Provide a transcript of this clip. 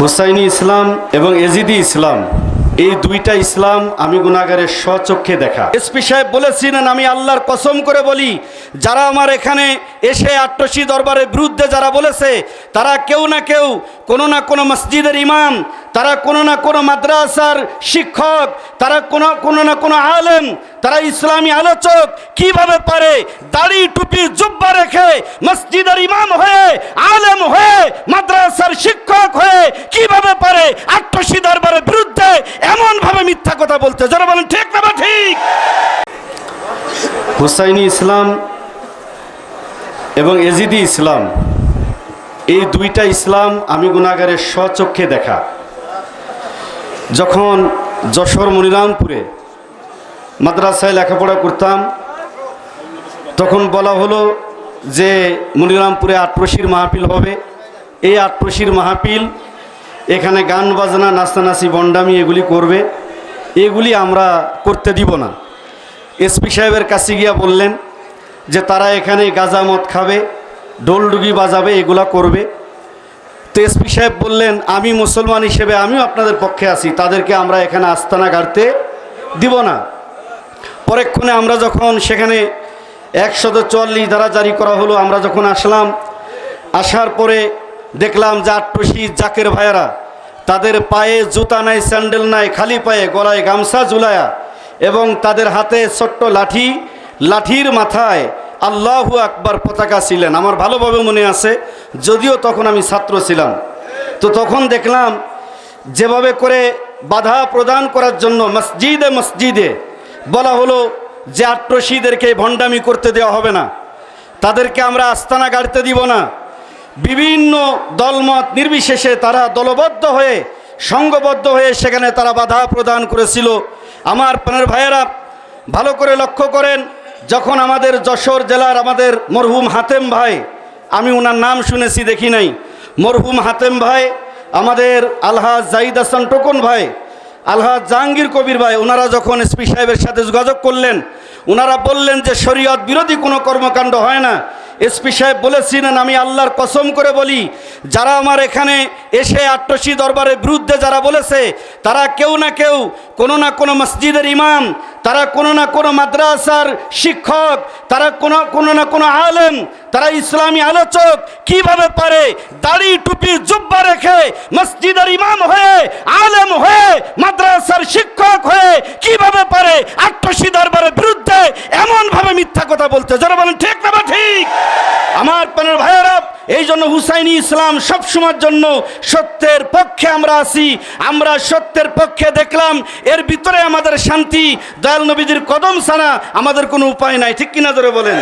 হুসাইনি ইসলাম এবং এজিদি ইসলাম, এই দুইটা ইসলাম আমি গুণাগারের স্বচক্ষে দেখা। এসপি সাহেব বলেছিলেন আমি আল্লাহর কসম করে বলি, যারা আমার এখানে এসে আট্টসি দরবারের বিরুদ্ধে যারা বলেছে, তারা কেউ না কেউ, কোনো না কোনো মসজিদের ইমাম, তারা কোনো না কোনো মাদ্রাসার শিক্ষক, তারা কোনো কোনো না কোনো আলেম, তারা ইসলামী আলোচক, কীভাবে পারে দাড়ি টুপি জুব্বা রেখে মসজিদের ইমাম হয়ে, আলেম হয়ে, মাদ্রাসার শিক্ষক হয়ে কীভাবে পারে আট্টসি দরবারের বিরুদ্ধে এমন ভাবে মিথ্যা কথা বলতে যারা বলেন ঠিক না বা ঠিক হুসাইনি ইসলাম এবং এজিদি ইসলাম, এই দুইটা ইসলাম আমি গুণাগারের স্বচক্ষে দেখা। যখন যশোর মনিরামপুরে মাদ্রাসায় লেখাপড়া করতাম, তখন বলা হলো যে মনিরামপুরে আটপ্রশির মাহফিল হবে। এই আটপ্রশির মাহফিল, এখানে গান বাজনা নাস্তানাসি বন্ডামি এগুলি করবে। এগুলি আমরা করতে দিব না। এসপি সাহেবের কাছে গিয়া বললেন যে তারা এখানে গাঁজা মদ খাবে ডোলডুগি বাজাবে, এগুলা করবে। তো এসপি সাহেব বললেন, আমি মুসলমান হিসেবে আমিও আপনাদের পক্ষে আছি, তাদেরকে আমরা এখানে আস্তানা গাড়তে দিব না। পরেক্ষণে আমরা যখন সেখানে একশত চুয়াল্লিশ ধারা জারি করা হলো, আমরা যখন আসলাম, আসার পরে দেখলাম যে আট্টসি জাকের ভাইয়ারা তাদের পায়ে জুতা নাই, স্যান্ডেল নাই, খালি পায়ে গলায় গামছা ঝুলায়া এবং তাদের হাতে ছোট্ট লাঠি, লাঠির মাথায় আল্লাহু আকবার পতাকা ছিলেন। আমার ভালোভাবে মনে আছে, যদিও তখন আমি ছাত্র ছিলাম। তো তখন দেখলাম, যেভাবে করে বাধা প্রদান করার জন্য মসজিদে মসজিদে বলা হলো যে আট্রসিদেরকে ভণ্ডামি করতে দেওয়া হবে না। তাদেরকে আমরা আস্তানা গাড়তে দিব না। বিভিন্ন দলমত নির্বিশেষে তারা দলবদ্ধ হয়ে, সংঘবদ্ধ হয়ে সেখানে তারা বাধা প্রদান করেছিল। আমার প্রাণের ভাইয়েরা, ভালো করে লক্ষ্য করেন, যখন আমাদের যশোর জেলার আমাদের মরহুম হাতেম ভাই, আমি ওনার নাম শুনেছি, দেখি নাই, মরহুম হাতেম ভাই, আমাদের আলহাজ জাহিদ হাসান টোকন ভাই, আলহাজ জাহাঙ্গীর কবির ভাই ওনারা যখন এসপি সাহেবের সাথে যোগাযোগ করলেন ওনারা বললেন যে শরীয়ত বিরোধী কোনো কর্মকাণ্ড হয় না। এসপি সাহেব বলেছিলেন, আমি আল্লাহর কসম করে বলি যারা আমার এখানে এসে আট্টসি দরবারের বিরুদ্ধে যারা বলেছে, তারা কেউ না কেউ, কোনো না কোনো মসজিদের ইমাম, তারা কোনো না কোনো মাদ্রাসার শিক্ষক, তারা কোনো কোনো না কোনো আলেম, তারা ইসলামী আলোচক, কীভাবে পারে দাড়ি টুপি জুব্বা রেখে মসজিদের ইমাম হয়ে, আলেম হয়ে, মাদ্রাসার শিক্ষক হয়ে কীভাবে পারে আট্টসি দরবারের বিরুদ্ধে এমন ভাবে মিথ্যা কথা বলতে? যারা বলেন ঠিক না বা ঠিক? আমার প্রাণের ভাইয়েরা এই জন্য হুসাইনি ইসলাম সবসময়ের জন্য সত্যের পক্ষে আমরা আছি। আমরা সত্যের পক্ষে দেখলাম, এর ভিতরে আমাদের শান্তি। দয়াল নবীজির কদম ছাড়া আমাদের কোনো উপায় নাই। ঠিক কিনা ধরে বলেন।